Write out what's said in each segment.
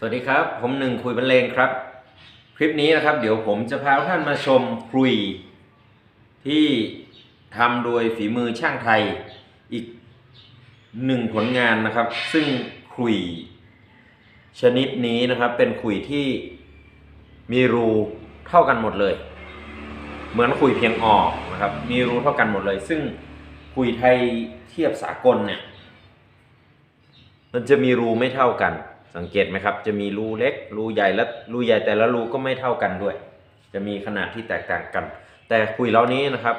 สวัสดีครับ ผมหนึ่งคุยบรรเลงครับ คลิปนี้นะครับ เดี๋ยวผมจะพาท่านมาชมคุย ที่ทำโดยฝีมือช่างไทยอีกหนึ่งผลงานนะครับ ซึ่งคุย ชนิดนี้นะครับเป็นขลุยที่มีรูเท่ากันหมดเลย เหมือนขลุยเพียงออกนะครับ มีรูเท่ากันหมดเลย ซึ่งขลุยไทยเทียบสากลเนี่ย มันจะมีรูไม่เท่ากัน สังเกตไหมครับ จะมีรูเล็กรูใหญ่และรูใหญ่แต่ละรูก็ไม่เท่ากันด้วย จะมีขนาดที่แตกต่างกัน แต่ขุยเหล่านี้นะครับ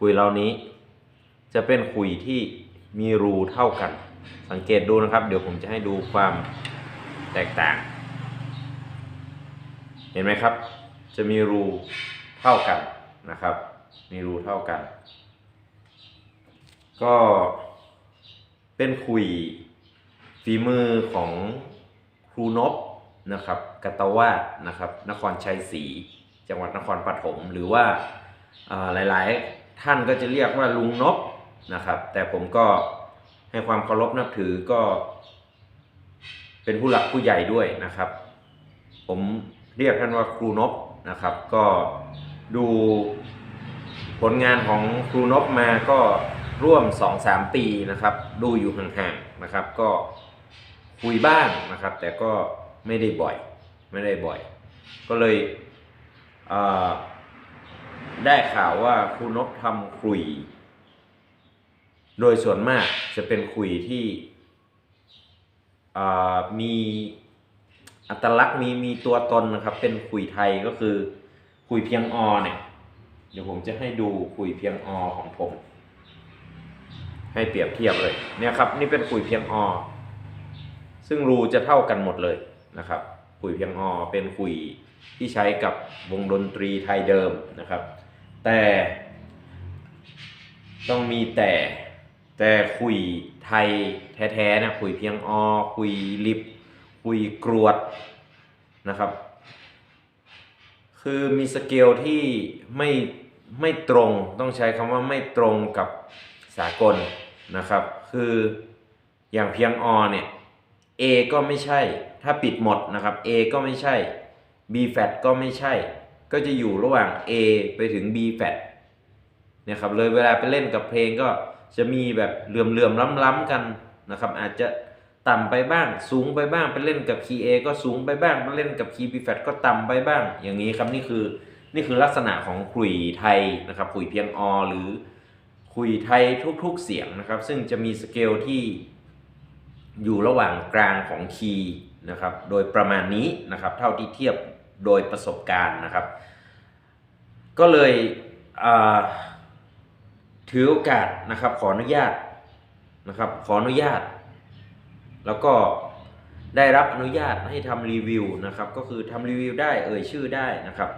ขุยเหล่านี้ จะเป็นขุยที่มีรูเท่ากัน สังเกตดูนะครับ เดี๋ยวผมจะให้ดูความแตกต่าง เห็นไหมครับ จะมีรูเท่ากันนะครับ มีรูเท่ากัน ก็เป็นขุย ฝีมือของครูนบนะครับกตวาดนะครับ นครชัยศรีจังหวัดนครปฐมหรือว่าอ่าหลายๆท่านก็จะเรียกว่าลุงนบนะครับ แต่ผมก็ให้ความเคารพนับถือก็ เป็นผู้หลักผู้ใหญ่ด้วยนะครับ ผมเรียกท่านว่าครูนบนะครับ ก็ดูผลงานของครูนบมาก็ร่วม 2-3 ปีนะครับ ดูอยู่ห่างๆนะครับ ก็ คุยบ้างนะครับ แต่ก็ไม่ได้บ่อย ไม่ได้บ่อย ก็เลยเได้ข่าวว่าครูนบทำคุย โดยส่วนมากจะเป็นคุยที่มีอัตลักษณ์มีมีตัวตนนะครับ เป็นคุยไทยก็คือคุยเพียงอเนี่ย เดี๋ยวผมจะให้ดูคุยเพียงอของผม ให้เปรียบเทียบเลย เนี่ยครับ นี่เป็นคุยเพียงอ ซึ่งรูจะเท่ากันหมดเลยนะครับคุยเพียงอเป็นคุยที่ใช้กับวงดนตรีไทยเดิมนะครับ แต่ต้องมีแต่แต่คุยไทยแท้ๆนะคุยเพียงอคุยลิบคุยกรวดนะครับ คือมีสเกลที่ไม่ไม่ตรงต้องใช้คำว่าไม่ตรงกับสากลนะครับ คืออย่างเพียงอเนี่ย A ก็ไม่ใช่ ถ้าปิดหมดนะครับ A ก็ไม่ใช่ B flat ก็ไม่ใช่ ก็จะอยู่ระหว่าง A ไปถึง B flat เนี่ยครับเลยเวลาไปเล่นกับเพลงก็จะมีแบบเหลื่อมๆล้ำๆกันนะครับ อาจจะต่ำไปบ้าง สูงไปบ้างไปเล่นกับคีย์ A ก็สูงไปบ้างไปเล่นกับคีย์ B flat ก็ต่ำไปบ้าง อย่างนี้ครับนี่คือนี่คือลักษณะของขลุ่ยไทยนะครับขลุ่ยเพียงอหรือขลุ่ยไทยทุกๆเสียงนะครับ ซึ่งจะมีสเกลที่ อยู่ระหว่างกลางของคีย์นะครับโดยประมาณนี้นะครับเท่าที่เทียบโดยประสบการณ์นะครับ ก็เลยถือโอกาสนะครับขออนุญาตนะครับขออนุญาต แล้วก็ได้รับอนุญาตให้ทำรีวิวนะครับ ก็คือทำรีวิวได้เอ่ยชื่อได้นะครับ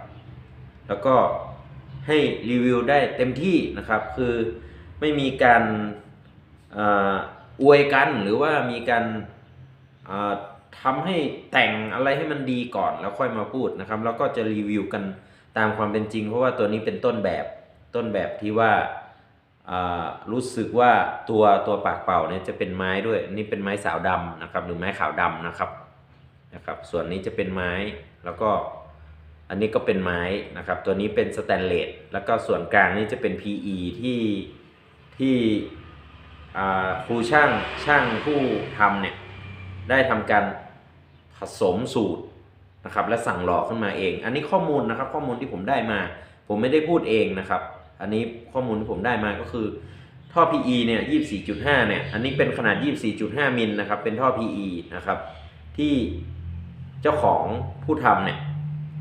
แล้วก็ให้รีวิวได้เต็มที่นะครับ คือไม่มีการ อวยกันหรือว่ามีการอ่าทำให้แต่งอะไรให้มันดีก่อนแล้วค่อยมาพูดนะครับ แล้วก็จะรีวิวกันตามความเป็นจริง เพราะว่าตัวนี้เป็นต้นแบบต้นแบบที่ว่ารู้สึกว่าตัวตัวปากเป่าเนี่ยจะเป็นไม้ด้วยนี่เป็นไม้สาวดำนะครับ หรือไม้ขาวดำนะครับนะครับ ส่วนนี้จะเป็นไม้แล้วก็อันนี้ก็เป็นไม้นะครับ ตัวนี้เป็นสแตนเลสแล้วก็ส่วนกลางนี่จะเป็น PE ที่ที่ ครูช่างช่างผู้ทำเนี่ยได้ทำการผสมสูตรนะครับและสั่งหล่อขึ้นมาเอง อันนี้ข้อมูลนะครับข้อมูลที่ผมได้มา ผมไม่ได้พูดเองนะครับ อันนี้ข้อมูลที่ผมได้มาก็คือท่อ PE เนี่ย 24.5 เนี่ย อันนี้เป็นขนาด 24.5 มิลนะครับ เป็นท่อ PE นะครับ ที่เจ้าของผู้ทำเนี่ย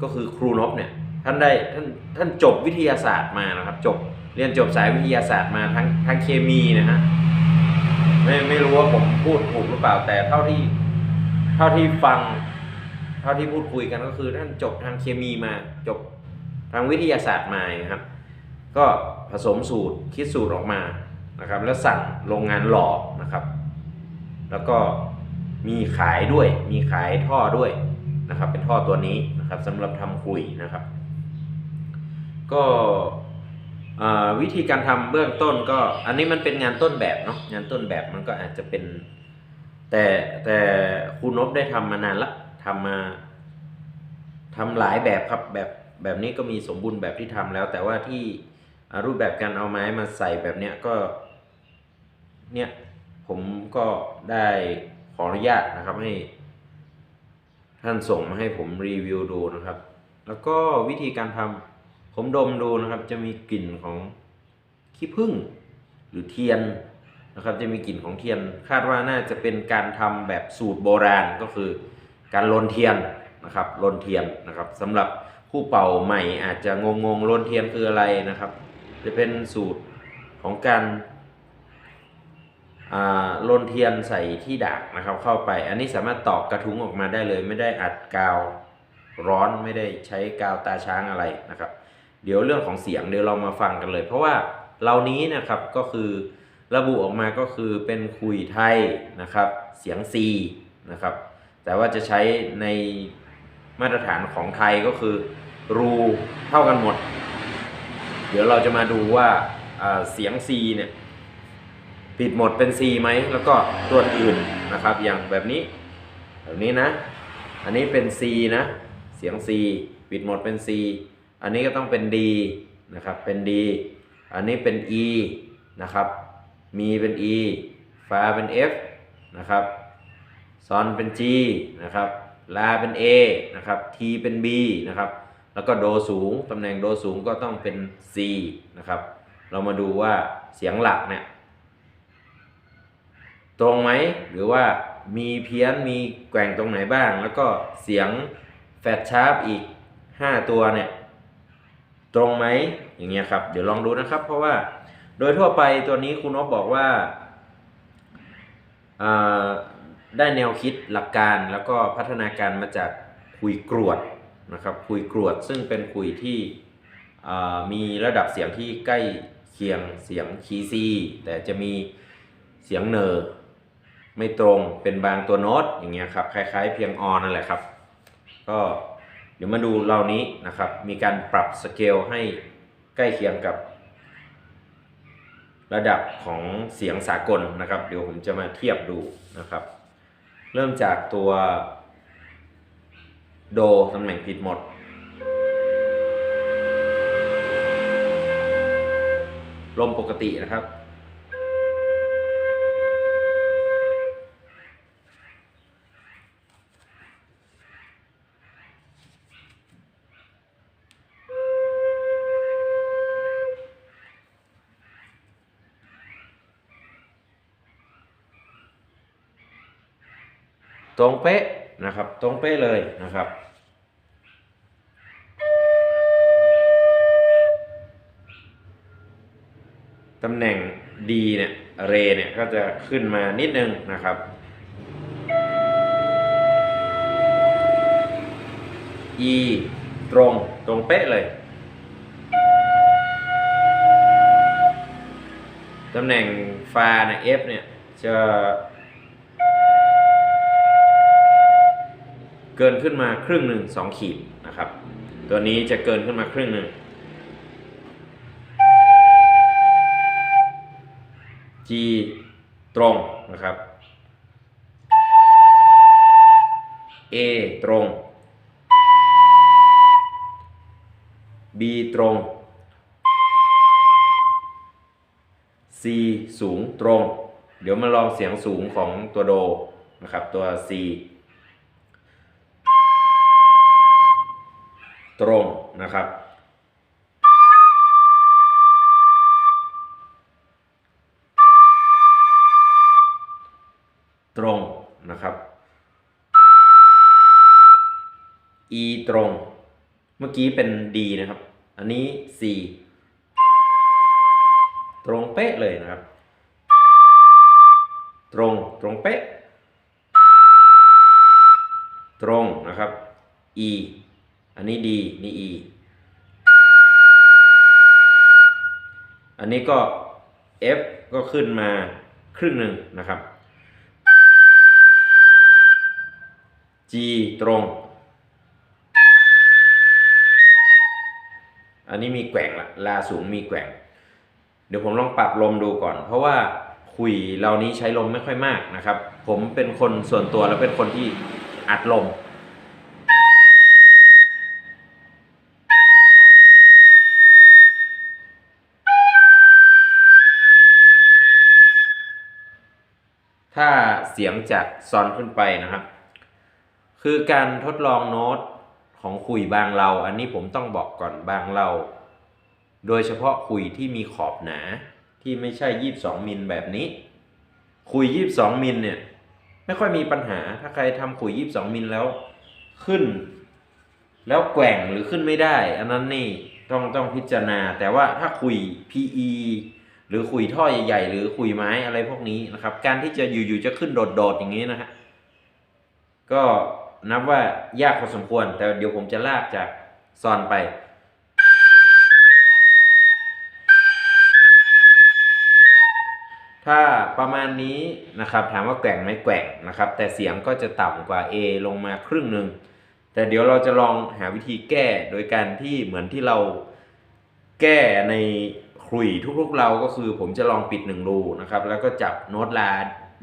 ก็คือครูนบเนี่ย ท่านได้ท่านท่านจบวิทยาศาสตร์มานะครับ จบเรียนจบสายวิทยาศาสตร์มาทั้งทั้งเคมีนะฮะ ไม่ไม่รู้ว่าผมพูดถูกหรือเปล่าแต่เท่าที่ เท่าที่ฟัง เท่าที่พูดคุยกันก็คือท่านจบทางเคมีมาจบทางวิทยาศาสตร์มาครับ ก็ผสมสูตรคิดสูตรออกมานะครับ แล้วสั่งโรงงานหล่อนะครับ แล้วก็มีขายด้วย มีขายท่อด้วยนะครับ เป็นท่อตัวนี้นะครับสำหรับทำคุยนะครับ ก็ วิธีการทำเบื้องต้นก็อันนี้มันเป็นงานต้นแบบเนาะงานต้นแบบมันก็อาจจะเป็น แต่แต่ครูนบได้ทำมานานละทำมาทำหลายแบบครับแบบแบบนี้ก็มีสมบูรณ์แบบที่ทำแล้ว แต่ว่าที่รูปแบบการเอาไม้มาใส่แบบเนี้ยก็ เนี่ยผมก็ได้ขออนุญาตนะครับให้ ท่านส่งมาให้ผมรีวิวดูนะครับ แล้วก็วิธีการทำ ผมดมดูนะครับ จะมีกลิ่นของขี้ผึ้งหรือเทียนนะครับ จะมีกลิ่นของเทียน คาดว่าน่าจะเป็นการทำแบบสูตรโบราณก็คือ การลนเทียนนะครับลนเทียนนะครับสำหรับผู้เป่าใหม่อาจจะงงงลนเทียนคืออะไรนะครับ จะเป็นสูตรของการอ่าลนเทียนใส่ที่ดากนะครับ เข้าไป อันนี้สามารถตอกกระทุ้งออกมาได้เลย ไม่ได้อัดกาวร้อนไม่ได้ใช้กาวตาช้างอะไรนะครับ เดี๋ยวเรื่องของเสียงเดี๋ยวเรามาฟังกันเลย เพราะว่าเหล่านี้นะครับก็คือระบุออกมาก็คือเป็นคุยไทยนะครับ เสียง C นะครับ แต่ว่าจะใช้ในมาตรฐานของไทยก็คือรูเท่ากันหมด เดี๋ยวเราจะมาดูว่าอ่าเสียง C เนี่ยปิดหมดเป็น C ไหมแล้วก็ตัวอื่นนะครับอย่างแบบนี้ แบบนี้นะ อันนี้เป็น C นะ เสียง C ปิดหมดเป็น C อันนี้ก็ต้องเป็น D นะครับเป็น D อันนี้เป็น E นะครับมีเป็น E ฟาเป็น F นะครับซอนเป็น G นะครับลาเป็น A นะครับ T เป็น B นะครับแล้วก็โดสูง ตำแหน่งโดสูงก็ต้องเป็น C นะครับ เรามาดูว่าเสียงหลักเนี่ยตรงไหมหรือว่ามีเพี้ยนมีแกว่งตรงไหนบ้าง แล้วก็เสียงแฟดชาร์ปอีก 5 ตัวเนี่ย ตรงไหมอย่างเงี้ยครับ เดี๋ยวลองดูนะครับ เพราะว่าโดยทั่วไปตัวนี้คุณนบบอกว่าได้แนวคิดหลักการแล้วก็พัฒนาการมาจากคุยกรวดนะครับคุยกรวดซึ่งเป็นคุยที่มีระดับเสียงที่ใกล้เคียงเสียงคีซี แต่จะมีเสียงเนอร์ไม่ตรงเป็นบางตัวโน้ตอย่างเงี้ยครับคล้ายๆเพียงออนนั่นแหละครับ ก็ ดี๋ยวมาดูเหล่านี้นะครับ มีการปรับสเกลให้ใกล้เคียงกับ ระดับของเสียงสากลนะครับ เดี๋ยวผมจะมาเทียบดูนะครับ เริ่มจากตัวโดตำแหน่งผิดหมด ลมปกตินะครับ รงเป๊ะนะครับ ตรงเป๊ะเลยนะครับ ตำแหน่ง D เนี่ย เรเนี่ยก็จะขึ้นมานิดนึงนะครับ E ตรงตรงเป๊ะเลย ตำแหน่งฟาเนี่ย F เนี่ยจะ เกินขึ้นมาครึ่งหนึ่งสองขีดนะครับ ตัวนี้จะเกินขึ้นมาครึ่งหนึ่ง G ตรงนะครับ A ตรง B ตรง C สูงตรง เดี๋ยวมาลองเสียงสูงของตัวโดนะครับ ตัว C ตรงนะครับตรงนะครับ E ตรง เมื่อกี้เป็น D นะครับ อันนี้ C ตรงเป๊ะเลยนะครับ ตรงตรงเป๊ะ ตรงนะครับ E อันนี้ D นี่ E อันนี้ก็ F ก็ขึ้นมาครึ่งหนึ่งนะครับ G ตรง อันนี้มีแกว่งละลาสูงมีแกว่ง เดี๋ยวผมลองปรับลมดูก่อน เพราะว่าคุยเหล่านี้ใช้ลมไม่ค่อยมากนะครับ ผมเป็นคนส่วนตัวแล้วเป็นคนที่อัดลม เสียงจากซอนขึ้นไปนะครับ คือการทดลองโน้ตของคุยบางเรา อันนี้ผมต้องบอกก่อนบางเรา โดยเฉพาะคุยที่มีขอบหนาที่ไม่ใช่22มิลแบบนี้ คุย22มิลเนี่ยไม่ค่อยมีปัญหาถ้าใครทำคุย22มิลแล้วขึ้น แล้วแกว่งหรือขึ้นไม่ได้ อันนั้นนี่ต้องต้องพิจารณา แต่ว่าถ้าคุย PE รือคุยท่อใหญ่ๆหรือคุยไม้อะไรพวกนี้นะครับ การที่จะอยู่ๆจะขึ้นโดดๆอย่างนี้นะฮะก็นับว่ายากพอสมควร แต่เดี๋ยวผมจะลากจากซอนไปถ้าประมาณนี้นะครับถามว่าแกว่งไหมแกว่งนะครับ แต่เสียงก็จะต่ำกว่า A ลงมาครึ่งหนึ่งแต่เดี๋ยวเราจะลองหาวิธีแก้โดยการที่เหมือนที่เราแก้ใน ลุยทุกๆเราก็คือผมจะลองปิดหนึ่งรูนะครับ แล้วก็จับโน้ตลา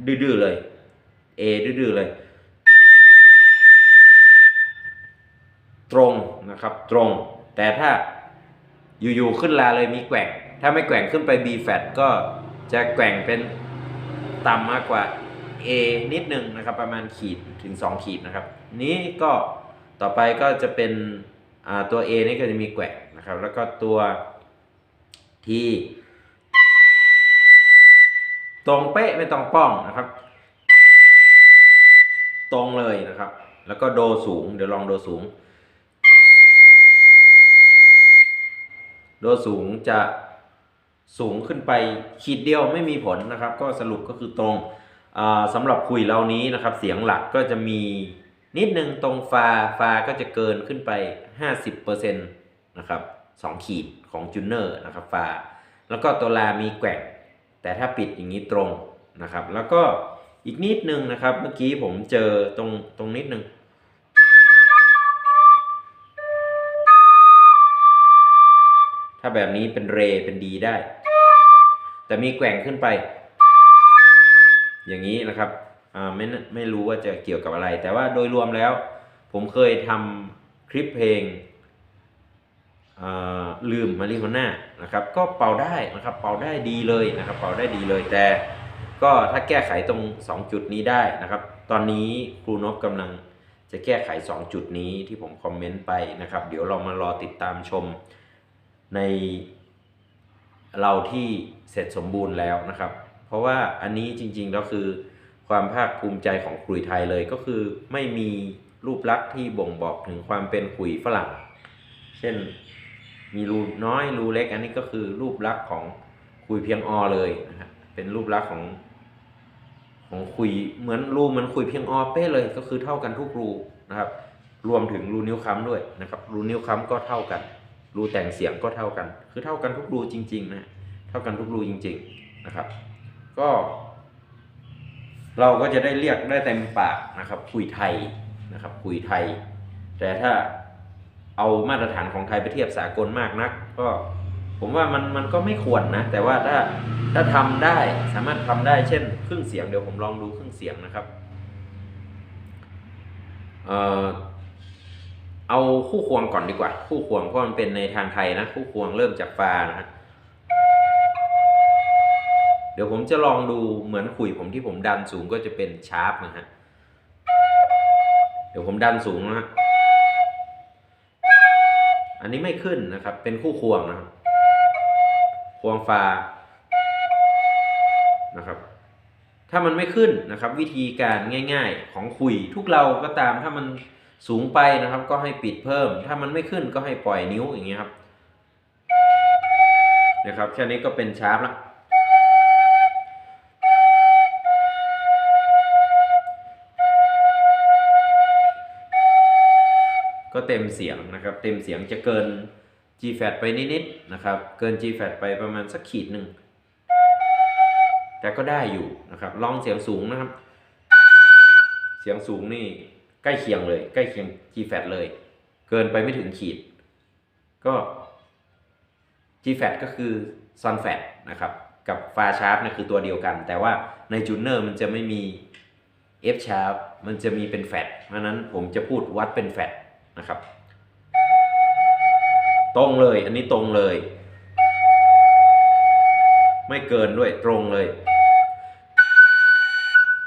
ดื้อๆเลย A ดื้อๆเลย ตรงนะครับตรง แต่ถ้าอยู่ๆขึ้นลาเลยมีแกว่ง ถ้าไม่แกว่งขึ้นไป B flat ก็จะแกว่งเป็นต่ำมากกว่า A นิดนึงนะครับ ประมาณขีดถึง 2 ขีดนะครับ นี้ก็ต่อไปก็จะเป็นตัว A นี่ก็จะมีแกว่งนะครับ แล้วก็ตัว ที่ ตรงเป๊ะไม่ต้องป้องนะครับ ตรงเลยนะครับ แล้วก็โดสูง เดี๋ยวลองโดสูง โดสูงจะสูงขึ้นไปขีดเดียวไม่มีผลนะครับ ก็สรุปก็คือตรงสำหรับคุยเรานี้นะครับ เสียงหลักก็จะมีนิดนึงตรงฟาฟาก็จะเกินขึ้นไป 50%นะครับ 2 ขีดของจูเนอร์นะครับฟาแล้วก็ตัวลามีแกว่งแต่ถ้าปิดอย่างนี้ตรงนะครับ แล้วก็อีกนิดนึงนะครับ เมื่อกี้ผมเจอตรงตรงนิดนึงถ้าแบบนี้เป็นเรเป็นดีได้ แต่มีแกว่งขึ้นไป อย่างนี้นะครับไม่ไม่รู้ว่าจะเกี่ยวกับอะไร แต่ว่าโดยรวมแล้ว ผมเคยทำคลิปเพลง ลืมมาริโฮน่านะครับก็เป่าได้นะครับเป่าได้ดีเลยนะครับเป่าได้ดีเลยแต่ก็ถ้าแก้ไขตรง 2 จุดนี้ได้นะครับ ตอนนี้ครูนบกำลังจะแก้ไข 2 จุดนี้ที่ผมคอมเมนต์ไปนะครับ เดี๋ยวเรามารอติดตามชมในเราที่เสร็จสมบูรณ์แล้วนะครับ เพราะว่าอันนี้จริงๆแล้วคือความภาคภูมิใจของคุยไทยเลยก็คือไม่มีรูปลักษณ์ที่บ่งบอกถึงความเป็นคุยฝรั่ง เช่น มีรูน้อยรูเล็ก อันนี้ก็คือรูปลักษณ์ของคุยเพียงอเลยนะครับเป็นรูปลักษณ์ของของคุยเหมือนรูเหมือนคุยเพียงอเป๊ะเลยก็คือเท่ากันทุกรูนะครับ รวมถึงรูนิ้วค้ำด้วยนะครับ รูนิ้วค้ำก็เท่ากัน รูแต่งเสียงก็เท่ากัน คือเท่ากันทุกรูจริงๆนะเท่ากันทุกรูจริง ๆนะครับ ก็ เราก็จะได้เรียกได้เต็มปากนะครับ คุยไทยนะครับ คุยไทย แต่ถ้า เอามาตรฐานของไทยไปเทียบสากลมากนัก ก็ผมว่ามันมันก็ไม่ควรนะ แต่ว่าถ้าถ้าทำได้สามารถทำได้เช่นครึ่งเสียงเดี๋ยวผมลองดูครึ่งเสียงนะครับเอ่อเอาคู่ควงก่อนดีกว่า คู่ควงเพราะมันเป็นในทางไทยนะ คู่ควงเริ่มจากฟานะฮะเดี๋ยวผมจะลองดูเหมือนคุยผมที่ผมดันสูงก็จะเป็นชาร์ปนะฮะเดี๋ยวผมดันสูงนะฮะ อันนี้ไม่ขึ้นนะครับ เป็นคู่ควงนะครับ ควงฟานะครับ ถ้ามันไม่ขึ้นนะครับ วิธีการง่าย ๆ ของคุยทุกเราก็ตามถ้ามันสูงไปนะครับ ก็ให้ปิดเพิ่ม ถ้ามันไม่ขึ้นก็ให้ปล่อยนิ้วอย่างเงี้ยครับนะครับแค่นี้ก็เป็นชาร์ปละ เต็มเสียงนะครับ เต็มเสียงจะเกิน G flat ไปนิดๆนะครับ เกิน G flat ไปประมาณสักขีดหนึ่งแต่ก็ได้อยู่นะครับลองเสียงสูงนะครับ เสียงสูงนี่ใกล้เคียงเลย ใกล้เคียง G flat เลย เกินไปไม่ถึงขีด ก็ G flat ก็คือ Son flat นะครับกับฟาชาร์ปนี่คือตัวเดียวกัน แต่ว่าในจูเนอร์มันจะไม่มี F sharp มันจะมีเป็นแฟดเพราะนั้นผมจะพูดวัดเป็นแฟด นะครับ ตรงเลยอันนี้ตรงเลย ไม่เกินด้วยตรงเลย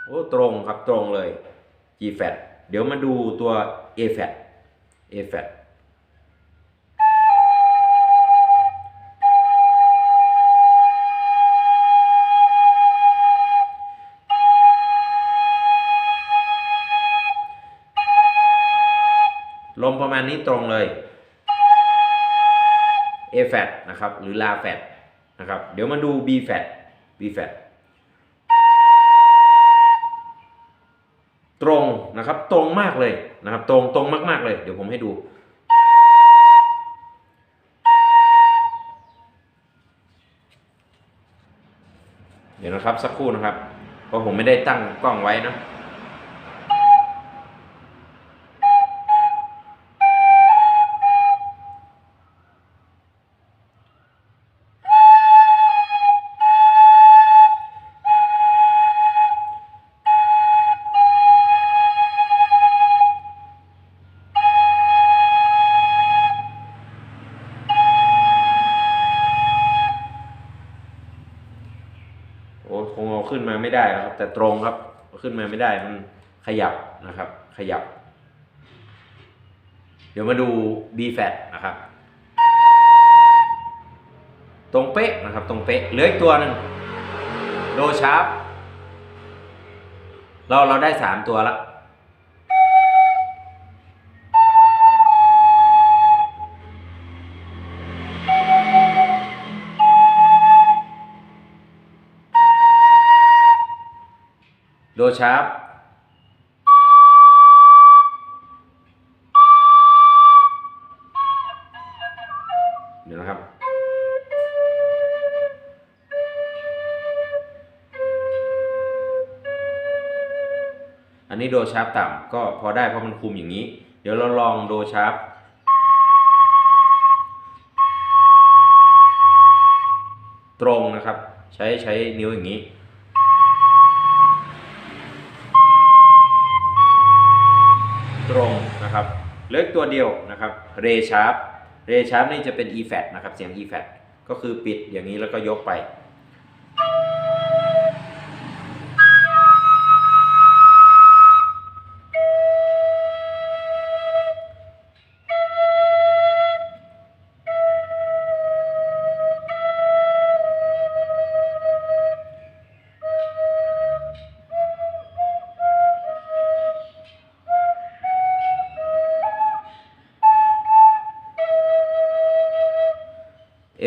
โอ้ตรงครับตรงเลย G flat เดี๋ยวมาดูตัว A flat A flat มาณนี้ตรงเลย A flat นะครับ หรือ La flat นะครับ เดี๋ยวมาดู B flat B flat ตรงนะครับ ตรงมากเลยนะครับ ตรงตรงมาก ๆ เลย เดี๋ยวผมให้ดู เดี๋ยวนะครับสักครู่นะครับ เพราะผมไม่ได้ตั้งกล้องไว้นะ แต่ตรงครับขึ้นมาไม่ได้มันขยับนะครับ ขยับ เดี๋ยวมาดู B flat นะครับ ตรงเป๊ะนะครับ ตรงเป๊ะเหลืออีกตัวหนึ่งโดชาร์ปเราเราได้สามตัวละ โดชาร์ปเดี๋ยวนะครับ อันนี้โดชาร์ปต่ำก็พอได้เพราะมันคุมอย่างนี้ เดี๋ยวเราลองโดชาร์ปตรงนะครับ ใช้ใช้นิ้วอย่างนี้ นะครับเลือกตัวเดียวนะครับเรชาร์ปเรชาร์ปนี่จะเป็น e flat นะครับเสียง e flat ก็คือปิดอย่างนี้แล้วก็ยกไป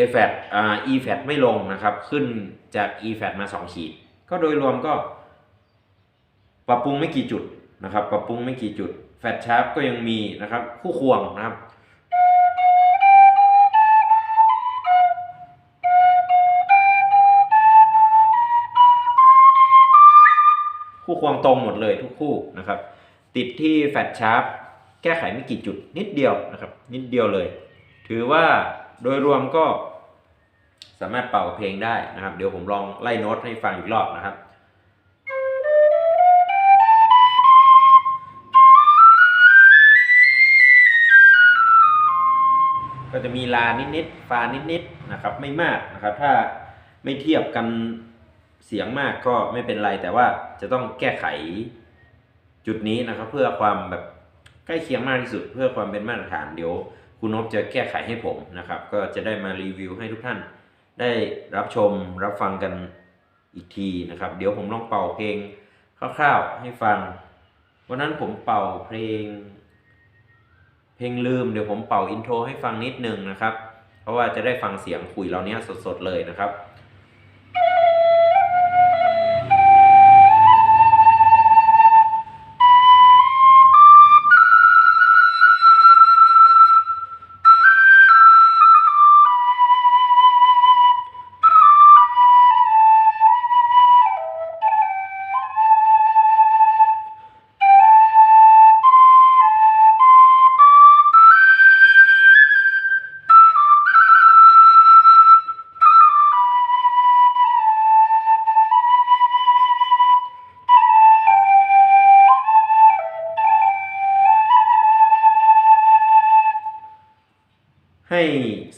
A flat อ่า E flat ไม่ลงนะครับ ขึ้นจาก E flat มา 2 ขีด ก็โดยรวมก็ ปรับปรุงไม่กี่จุดนะครับ ปรับปรุงไม่กี่จุด แฟลตชาร์ปก็ยังมีนะครับ คู่ควงนะครับคู่ควงตรงหมดเลยทุกคู่นะครับ ติดที่แฟลตชาร์ปแก้ไขไม่กี่จุดนิดเดียวนะครับ นิดเดียวเลย ถือว่าโดยรวมก็ สามารถเป่าเพลงได้นะครับ เดี๋ยวผมลองไล่โน้ตให้ฟังอีกรอบนะครับก็จะมีลานิดๆฟานิดๆนะครับ ไม่มากนะครับ ถ้าไม่เทียบกันเสียงมากก็ไม่เป็นไร แต่ว่าจะต้องแก้ไขจุดนี้นะครับ เพื่อความแบบใกล้เคียงมากที่สุด เพื่อความเป็นมาตรฐานเดี๋ยวคุณนพจะแก้ไขให้ผมนะครับ ก็จะได้มารีวิวให้ทุกท่าน ได้รับชมรับฟังกันอีกทีนะครับ เดี๋ยวผมลองเป่าเพลงคร่าวๆให้ฟัง วันนั้นผมเป่าเพลง เพลงลืมเดี๋ยวผมเป่าอินโทรให้ฟังนิดนึงนะครับ เพราะว่าจะได้ฟังเสียงคุยเราเนี้ยสดๆเลยนะครับ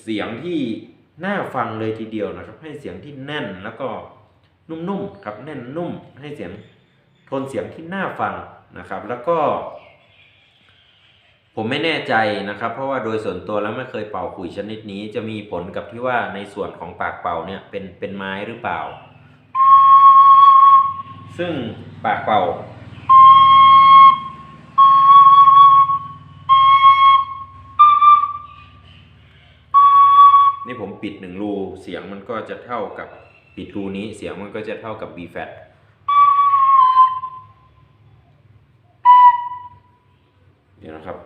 เสียงที่น่าฟังเลยทีเดียวนะครับ ให้เสียงที่แน่นแล้วก็นุ่มๆครับแน่นนุ่ม ให้เสียงโทนเสียงที่น่าฟังนะครับ แล้วก็ ผมไม่แน่ใจนะครับ เพราะว่าโดยส่วนตัวแล้วไม่เคยเป่าขุยชนิดนี้ จะมีผลกับที่ว่าในส่วนของปากเป่าเนี่ยเป็นเป็นไม้หรือเปล่า ซึ่งปากเป่า นี่ผมปิดหนึ่งรูเสียงมันก็จะเท่ากับปิดรูนี้เสียงมันก็จะเท่ากับ B flat เดี๋ยวนะครับ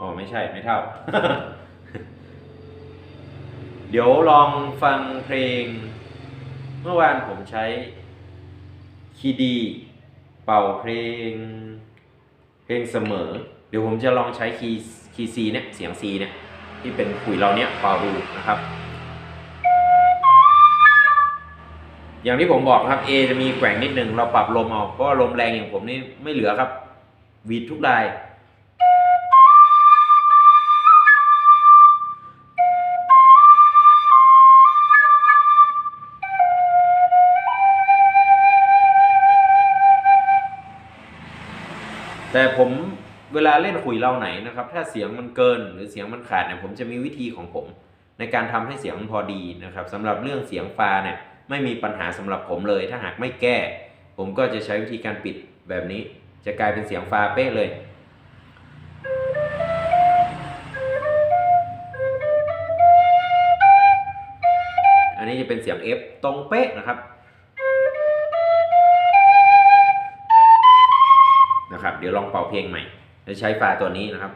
อ๋อ ไม่ใช่ไม่เท่า เดี๋ยวลองฟังเพลง เมื่อวานผมใช้คีย์ดี เป่าเพลง เพลงเสมอ เดี๋ยวผมจะลองใช้คีย์คีย์ซีเนี่ยเสียงซีเนี่ยที่เป็นขุยเราเนี่ยเป่าดูนะครับ อย่างที่ผมบอกครับ A จะมีแกว่งนิดหนึ่งเราปรับลมเอาเพราะว่าลมแรงอย่างผมนี่ไม่เหลือครับวีดทุกลาย แต่ผมเวลาเล่นขุยเราไหนนะครับ ถ้าเสียงมันเกินหรือเสียงมันขาดเนี่ยผมจะมีวิธีของผม ในการทำให้เสียงมันพอดีนะครับสำหรับเรื่องเสียงฟ้าเนี่ยไม่มีปัญหาสำหรับผมเลย ถ้าหากไม่แก้ ผมก็จะใช้วิธีการปิดแบบนี้ จะกลายเป็นเสียงฟ้าเป๊ะเลยอันนี้จะเป็นเสียง F ตรงเป๊ะนะครับ เดี๋ยวลองเป่าเพลงใหม่จะใช้ฟ้าตัวนี้นะครับ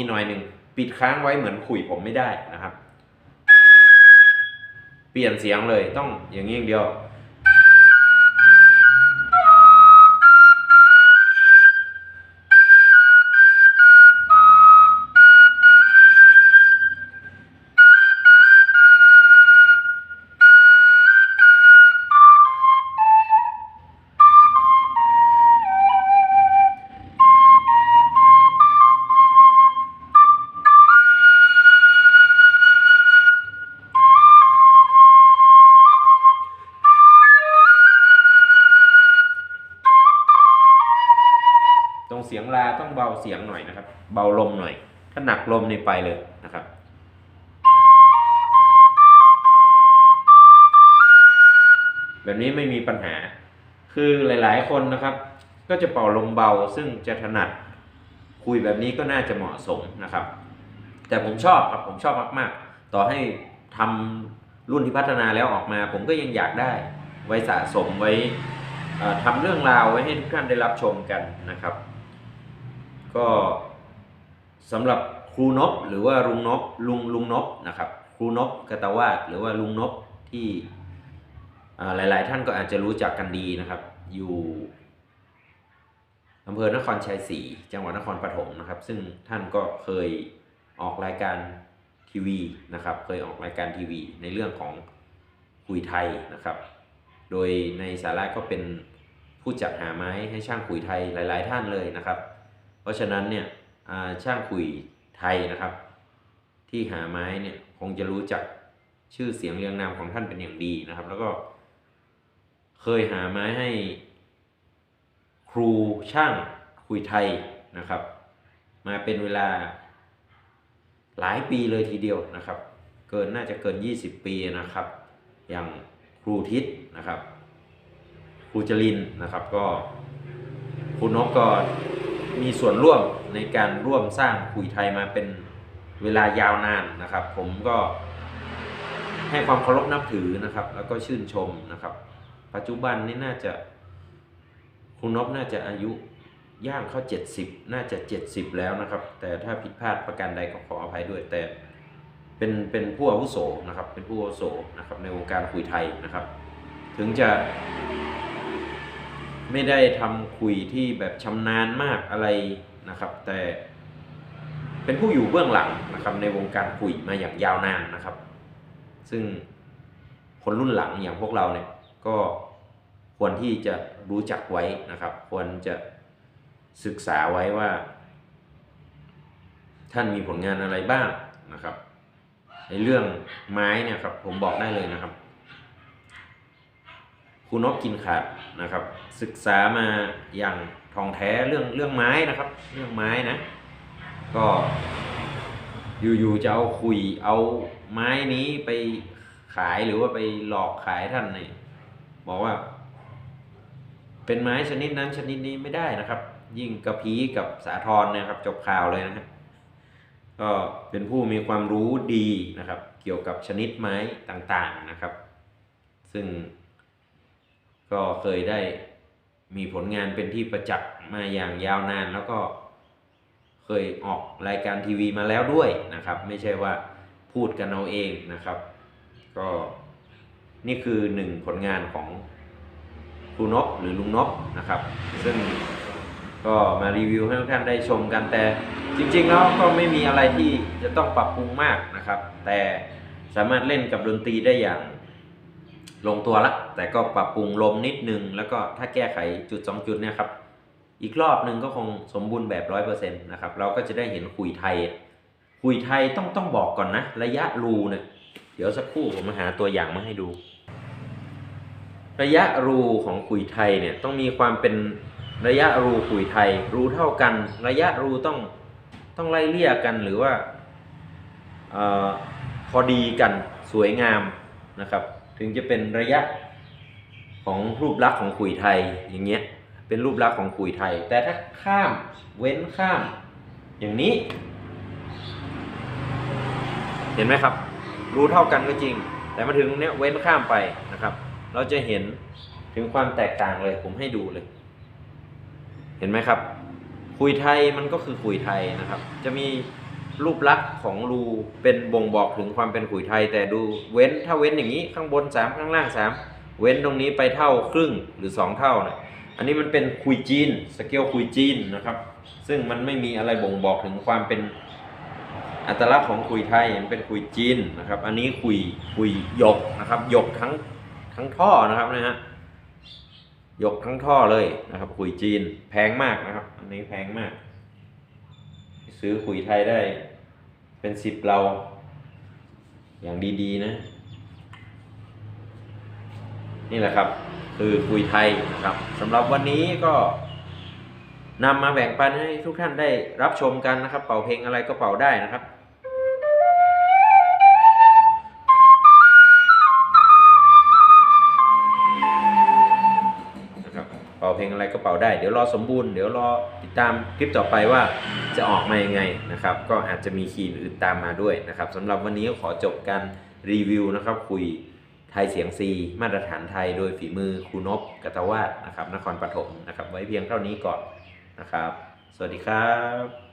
อ๋อมีหน่อยหนึ่งปิดค้างไว้เหมือนขุยผมไม่ได้นะครับ เปลี่ยนเสียงเลยต้องอย่างนี้อย่างเดียว เสียงลาต้องเบาเสียงหน่อยนะครับ เบาลมหน่อย ถ้าหนักลมนี่ไปเลยนะครับแบบนี้ไม่มีปัญหา คือหลาย ๆ คนนะครับ ก็จะเป่าลมเบาซึ่งจะถนัด คุยแบบนี้ก็น่าจะเหมาะสมนะครับ แต่ผมชอบครับผมชอบมาก ๆ ต่อให้ทำรุ่นที่พัฒนาแล้วออกมา ผมก็ยังอยากได้ไว้สะสมไว้เอ่อทำเรื่องราวไว้ให้ทุกท่านได้รับชมกันนะครับ ก็สำหรับครูนบหรือว่าลุงนบลุงลุงนบนะครับ ครูนบกตวาดหรือว่าลุงนบที่อ่าหลาย ๆ ท่านก็อาจจะรู้จักกันดีนะครับ อยู่อำเภอนครชัยศรีจังหวัดนครปฐมนะครับ ซึ่งท่านก็เคยออกรายการทีวีนะครับ เคยออกรายการทีวี ในเรื่องของคุยไทยนะครับ โดยในสาระก็เป็นผู้จัดหาไม้ให้ช่างคุยไทยหลาย ๆ ท่านเลยนะครับ เพราะฉะนั้นเนี่ยช่างคุยไทยนะครับ ที่หาไม้เนี่ยคงจะรู้จักชื่อเสียงเรียงนามของท่านเป็นอย่างดีนะครับ แล้วก็เคยหาไม้ให้ ครูช่างคุยไทยนะครับ มาเป็นเวลาหลายปีเลยทีเดียวนะครับ เกินน่าจะเกิน 20 ปีนะครับ อย่างครูทิศนะครับ ครูจรินนะครับก็ครูนกก็ มีส่วนร่วมในการร่วมสร้างคุยไทยมาเป็นเวลายาวนานนะครับ ผมก็ให้ความเคารพนับถือนะครับ แล้วก็ชื่นชมนะครับ ปัจจุบันนี้น่าจะคุณนพน่าจะอายุย่างเข้า 70 น่าจะ 70 แล้วนะครับ แต่ถ้าผิดพลาดประการใดก็ขออภัยด้วยแต่เป็นเป็นผู้อาวุโสนะครับ เป็นผู้อาวุโสนะครับในวงการคุยไทยนะครับ ถึงจะ ไม่ได้ทำคุยที่แบบชำนาญมากอะไรนะครับ แต่เป็นผู้อยู่เบื้องหลังนะครับในวงการคุยมาอย่างยาวนานนะครับ ซึ่งคนรุ่นหลังอย่างพวกเราเนี่ยก็ควรที่จะรู้จักไว้นะครับ ควรจะศึกษาไว้ว่า ท่านมีผลงานอะไรบ้างนะครับในเรื่องไม้เนี่ยครับผมบอกได้เลยนะครับ คุณนกกินขาด นะครับ ศึกษามาอย่างทองแท้เรื่องเรื่องไม้นะครับ เรื่องไม้นะ ก็อยู่ๆจะเอาคุยเอาไม้นี้ไปขายหรือว่าไปหลอกขายท่านเนี่ยบอกว่า เป็นไม้ชนิดนั้นชนิดนี้ไม่ได้นะครับ ยิ่งกระพีกับสาทรนี่ยครับ จบข่าวเลยนะครับก็เป็นผู้มีความรู้ดีนะครับ เกี่ยวกับชนิดไม้ต่างๆนะครับ ซึ่ง ก็เคยได้มีผลงานเป็นที่ประจักษ์มาอย่างยาวนาน แล้วก็เคยออกรายการทีวีมาแล้วด้วยนะครับ ไม่ใช่ว่าพูดกันเอาเองนะครับ ก็นี่คือหนึ่งผลงานของครูนกหรือลุงนกนะครับ ซึ่งก็มารีวิวให้ทุกท่านได้ชมกันแต่จริงๆแล้วก็ไม่มีอะไรที่จะต้องปรับปรุงมากนะครับ แต่สามารถเล่นกับดนตรีได้อย่าง ลงตัวละ แต่ก็ปรับปรุงลมนิดนึง แล้วก็ถ้าแก้ไขจุด 2 จุดเนี่ยครับ อีกรอบหนึ่งก็คงสมบูรณ์แบบร้อยเปอร์เซ็นต์นะครับ เราก็จะได้เห็นคุยไทย คุยไทยต้องต้องบอกก่อนนะ ระยะรูเนี่ย เดี๋ยวสักครู่ผมมาหาตัวอย่างมาให้ดู ระยะรูของคุยไทยเนี่ยต้องมีความเป็นระยะรูคุยไทย รูเท่ากัน ระยะรูต้องต้องไล่เลี่ยกันหรือว่าเออพอดีกันสวยงามนะครับ ถึงจะเป็นระยะของรูปลักษณ์ของขุยไทยอย่างเงี้ยเป็นรูปลักษณ์ของขุยไทย แต่ถ้าข้ามเว้นข้าม อย่างนี้ เห็นไหมครับ รู้เท่ากันก็จริง แต่มาถึงเนี้ยเว้นข้ามไปนะครับ เราจะเห็นถึงความแตกต่างเลยผมให้ดูเลย เห็นไหมครับ คุยไทยมันก็คือคุยไทยนะครับ จะมี รูปลักษณ์ของรูเป็นบ่งบอกถึงความเป็นขุยไทย แต่ดูเว้นถ้าเว้นอย่างนี้ข้างบน 3 ข้างล่าง 3 เว้นตรงนี้ไปเท่าครึ่งหรือ 2 เท่านะอันนี้มันเป็นคุยจีนสเกลคุยจีนนะครับ ซึ่งมันไม่มีอะไรบ่งบอกถึงความเป็นอัตลักษณ์ของคุยไทยมันเป็นคุยจีนนะครับ อันนี้คุยคุยหยกนะครับหยกทั้งทั้งท่อนะครับนะฮะยกทั้งท่อเลยนะครับคุยจีนแพงมากนะครับ อันนี้แพงมาก ซื้อขุยไทยได้ เป็นสิบเรา อย่างดีๆนะ นี่แหละครับ คือคุยไทยนะครับสำหรับวันนี้ก็นำมาแบ่งปันให้ทุกท่านได้รับชมกันนะครับ เป่าเพลงอะไรก็เป่าได้นะครับ เพลงอะไรก็เป่าได้ เดี๋ยวรอสมบูรณ์ เดี๋ยวรอติดตามคลิปต่อไปว่าจะออกมายังไงนะครับ ก็อาจจะมีคีย์อื่นตามมาด้วยนะครับสำหรับวันนี้ขอจบการรีวิวนะครับ คุยไทยเสียงซีมาตรฐานไทยโดยฝีมือครูนพกตวาดนะครับ นครปฐมนะครับ ไว้เพียงเท่านี้ก่อนนะครับ สวัสดีครับ